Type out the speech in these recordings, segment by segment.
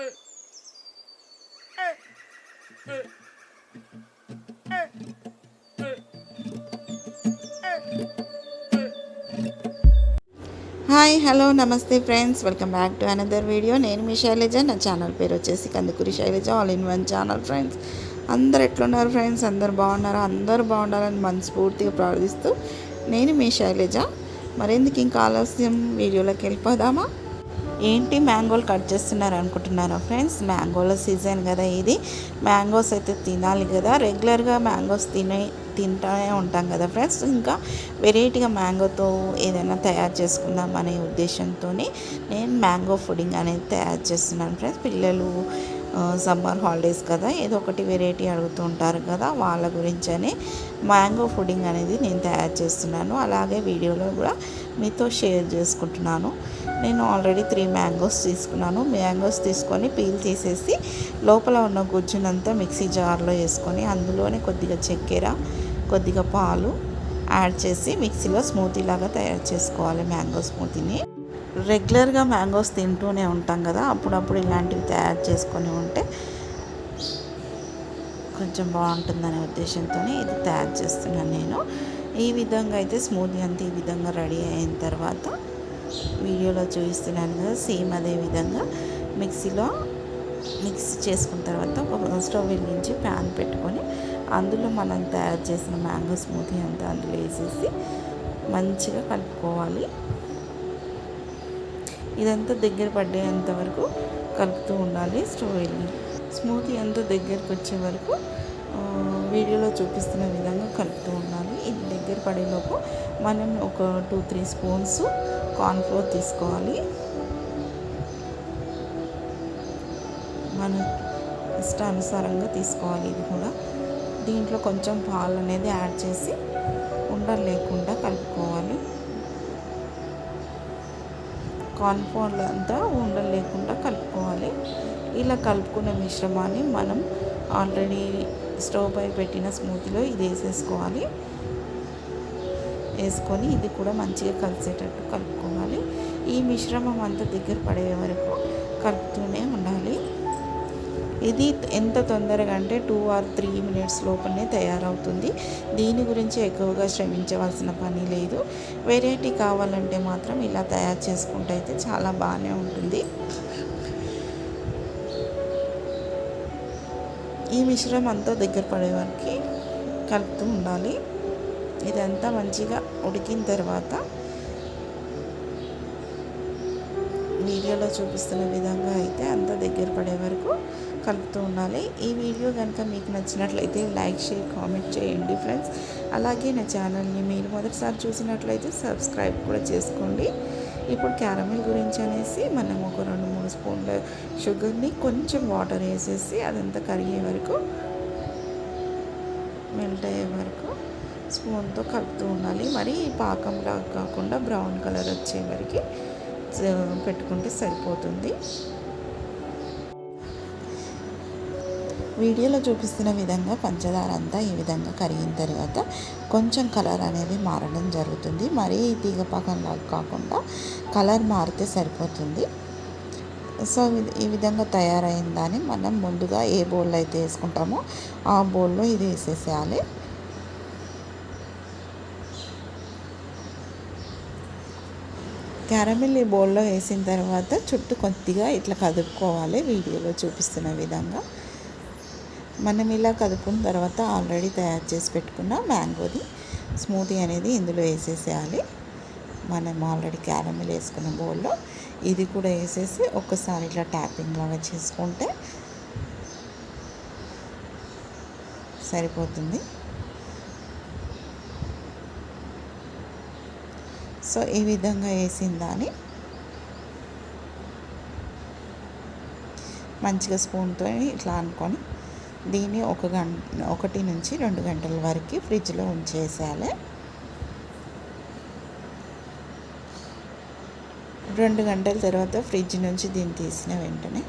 Hi hello నమస్తే friends. Welcome back to another video. నేను మీ శైలజ. నా ఛానల్ పేరు వచ్చేసి Kandukuri Shailaja all in one channel friends. అందరు ఎట్లున్నారు ఫ్రెండ్స్? అందరు బాగున్నారా? అందరు బాగుండాలని మనస్ఫూర్తిగా ప్రార్థిస్తూ నేను మీ శైలజ. మరెందుకు ఇంకా ఆలస్యం? వీడియోలోకి వెళ్ళిపోదామా? ఏంటి మ్యాంగోలు కట్ చేస్తున్నారు అనుకుంటున్నారా ఫ్రెండ్స్? మ్యాంగోల సీజన్ కదా ఇది. మ్యాంగోస్ అయితే తినాలి కదా. రెగ్యులర్గా మ్యాంగోస్ తినే తింటూనే ఉంటాం కదా ఫ్రెండ్స్. ఇంకా వెరైటీగా మ్యాంగోతో ఏదైనా తయారు చేసుకుందాం అనే ఉద్దేశంతో నేను మ్యాంగో ఫుడింగ్ అనేది తయారు చేస్తున్నాను ఫ్రెండ్స్. పిల్లలు సమ్మర్ హాలిడేస్ కదా ఏదో ఒకటి వెరైటీ అడుగుతూ ఉంటారు కదా వాళ్ళ గురించనే మ్యాంగో ఫుడింగ్ అనేది నేను తయారు చేస్తున్నాను. అలాగే వీడియోలో కూడా మీతో షేర్ చేసుకుంటున్నాను. నేను ఆల్రెడీ త్రీ మ్యాంగోస్ తీసుకున్నాను. మ్యాంగోస్ తీసుకొని పీల్ తీసేసి లోపల ఉన్న గుజ్జునంతా మిక్సీ జార్లో వేసుకొని అందులోనే కొద్దిగా చక్కెర కొద్దిగా పాలు యాడ్ చేసి మిక్సీలో స్మూతీ లాగా తయారు చేసుకోవాలి మ్యాంగో స్మూతీని. రెగ్యులర్గా మ్యాంగోస్ తింటూనే ఉంటాం కదా అప్పుడప్పుడు ఇలాంటివి తయారు చేసుకొని ఉంటే కొంచెం బాగుంటుందనే ఉద్దేశంతో ఇది తయారు చేస్తున్నాను నేను. ఈ విధంగా అయితే స్మూతీ అంతా ఈ విధంగా రెడీ అయిన తర్వాత వీడియోలో చూపిస్తున్నాను కదా సేమ్ అదే విధంగా మిక్సీలో మిక్స్ చేసుకున్న తర్వాత ఒక స్టవ్ వెలిగించి ప్యాన్ పెట్టుకొని అందులో మనం తయారు చేసిన మ్యాంగో స్మూతీ అంతా అందులో వేసేసి మంచిగా కలుపుకోవాలి. ఇదంతా దగ్గర పడేంత వరకు కలుపుతూ ఉండాలి స్టవ్ వెళ్ళి స్మూతీ అంతా దగ్గరకు వచ్చే వరకు వీడియోలో చూపిస్తున్న విధంగా కలుపుతూ ఉండాలి. ఇది దగ్గర పడేలోపు మనం ఒక టూ త్రీ స్పూన్స్ కార్న్ఫ్లోర్ తీసుకోవాలి. మన ఇష్టానుసారంగా తీసుకోవాలి ఇది కూడా. దీంట్లో కొంచెం పాలు అనేది యాడ్ చేసి ఉండలు లేకుండా కలుపుకోవాలి. కార్న్ఫ్లోర్ అంతా ఉండలు లేకుండా కలుపుకోవాలి. ఇలా కలుపుకున్న మిశ్రమాన్ని మనం ఆల్రెడీ స్టవ్ పై పెట్టిన స్మూతీలో ఇది వేసేసుకోవాలి వేసుకొని ఇది కూడా మంచిగా కలిసేటట్టు కలుపుకోవాలి. ఈ మిశ్రమం అంతా దగ్గర పడే వరకు కలుపుతూనే ఉండాలి. ఇది ఎంత తొందరగా అంటే టూ ఆర్ త్రీ మినిట్స్ లోపలనే తయారవుతుంది. దీని గురించి ఎక్కువగా శ్రమించవలసిన పని లేదు. వెరైటీ కావాలంటే మాత్రం ఇలా తయారు చేసుకుంటే అయితే చాలా బాగానే ఉంటుంది. ఈ మిశ్రమం అంతా దగ్గర పడే వరకు కలుపుతూ ఉండాలి. ఇదంతా మంచిగా ఉడికిన తర్వాత వీడియోలో చూపిస్తున్న విధంగా అయితే అంత దగ్గర పడే వరకు కలుపుతూ ఉండాలి. ఈ వీడియో కనుక మీకు నచ్చినట్లయితే లైక్ షేర్ కామెంట్ చేయండి ఫ్రెండ్స్. అలాగే నా ఛానల్ని మీరు మొదటిసారి చూసినట్లయితే సబ్స్క్రైబ్ కూడా చేసుకోండి. ఇప్పుడు క్యారమిల్ గురించి అనేసి మనం ఒక రెండు మూడు స్పూన్ల షుగర్ని కొంచెం వాటర్ వేసేసి అదంతా కరిగే వరకు మెల్ట్ అయ్యే వరకు స్పూన్తో కలుపుతూ ఉండాలి. మరి పాకంలా కాకుండా బ్రౌన్ కలర్ వచ్చే వరకు పెట్టుకుంటే సరిపోతుంది. వీడియోలో చూపిస్తున్న విధంగా పంచదార అంతా ఈ విధంగా కరిగిన తర్వాత కొంచెం కలర్ అనేది మారడం జరుగుతుంది. మరీ తీగ కాకుండా కలర్ మారితే సరిపోతుంది. సో ఈ విధంగా తయారైందని మనం ముందుగా ఏ బౌల్లో అయితే వేసుకుంటామో ఆ బౌల్లో ఇది వేసేసేయాలి. క్యారమిల్ ఈ బౌల్లో వేసిన తర్వాత చుట్టూ కొద్దిగా ఇట్లా కదుపుకోవాలి. వీడియోలో చూపిస్తున్న విధంగా మనం ఇలా కదుపుకున్న తర్వాత ఆల్రెడీ తయారు చేసి పెట్టుకున్న మ్యాంగోది స్మూతీ అనేది ఇందులో వేసేసేయాలి. మనం ఆల్రెడీ క్యారమిల్ వేసుకున్న బౌల్లో ఇది కూడా వేసేసి ఒక్కసారి ఇట్లా ట్యాపింగ్ లాగా చేసుకుంటే సరిపోతుంది. సో ఈ విధంగా వేసిన దాన్ని మంచిగా స్పూన్తో ఇట్లా అనుకొని దీన్ని ఒక గంట ఒకటి నుంచి రెండు గంటల వరకు ఫ్రిడ్జ్లో ఉంచేసేయాలి. రెండు గంటల తర్వాత ఫ్రిడ్జ్ నుంచి దీన్ని తీసిన వెంటనే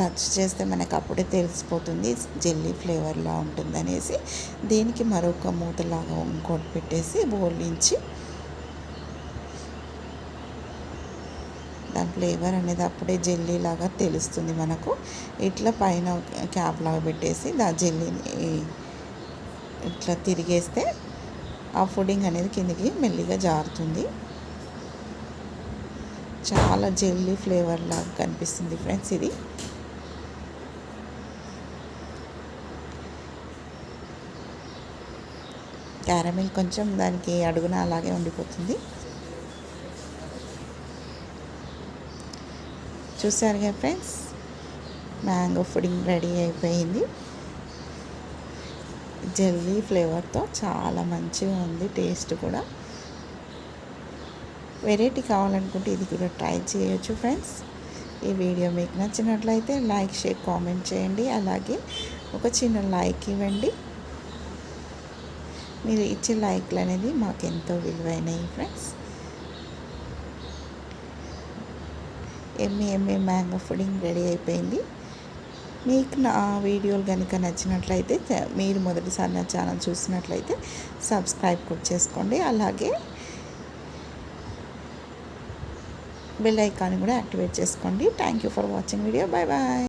టచ్ చేస్తే మనకు అప్పుడే తెలిసిపోతుంది జెల్లీ ఫ్లేవర్లా ఉంటుంది అనేసి దీనికి మరొక మూతలాగా ఇంకోటి పెట్టేసి బోలించి దాని ఫ్లేవర్ అనేది అప్పుడే జెల్లీ లాగా తెలుస్తుంది మనకు. ఇట్లా పైన క్యాప్ లాగా పెట్టేసి దా జెల్లీని ఇట్లా తిరిగేస్తే ఆ ఫుడింగ్ అనేది కిందికి మెల్లిగా జారుతుంది. చాలా జెల్లీ ఫ్లేవర్ లాగా కనిపిస్తుంది ఫ్రెండ్స్ ఇది. క్యారమిల్ కొంచెం దానికి అడుగున అలాగే ఉండిపోతుంది. చూసారుగా ఫ్రెండ్స్? మ్యాంగో ఫుడింగ్ రెడీ అయిపోయింది. జెల్లీ ఫ్లేవర్తో చాలా మంచిగా ఉంది టేస్ట్ కూడా. వెరైటీ కావాలనుకుంటే ఇది కూడా ట్రై చేయొచ్చు ఫ్రెండ్స్. ఈ వీడియో మీకు నచ్చినట్లయితే లైక్ షేర్ కామెంట్ చేయండి. అలాగే ఒక చిన్న లైక్ ఇవ్వండి. మీరు ఇచ్చే లైక్లు అనేది మాకు ఎంతో విలువైనవి ఫ్రెండ్స్ ఎమ్మె ఎమ్మె మ్యాంగో ఫుడింగ్ రెడీ అయిపోయింది. మీకు నా వీడియోలు కనుక నచ్చినట్లయితే మీరు మొదటిసారి నా ఛానల్ చూసినట్లయితే సబ్స్క్రైబ్ కూడా చేసుకోండి. అలాగే బెల్ ఐకాన్ కూడా యాక్టివేట్ చేసుకోండి. Thank you for watching video bye bye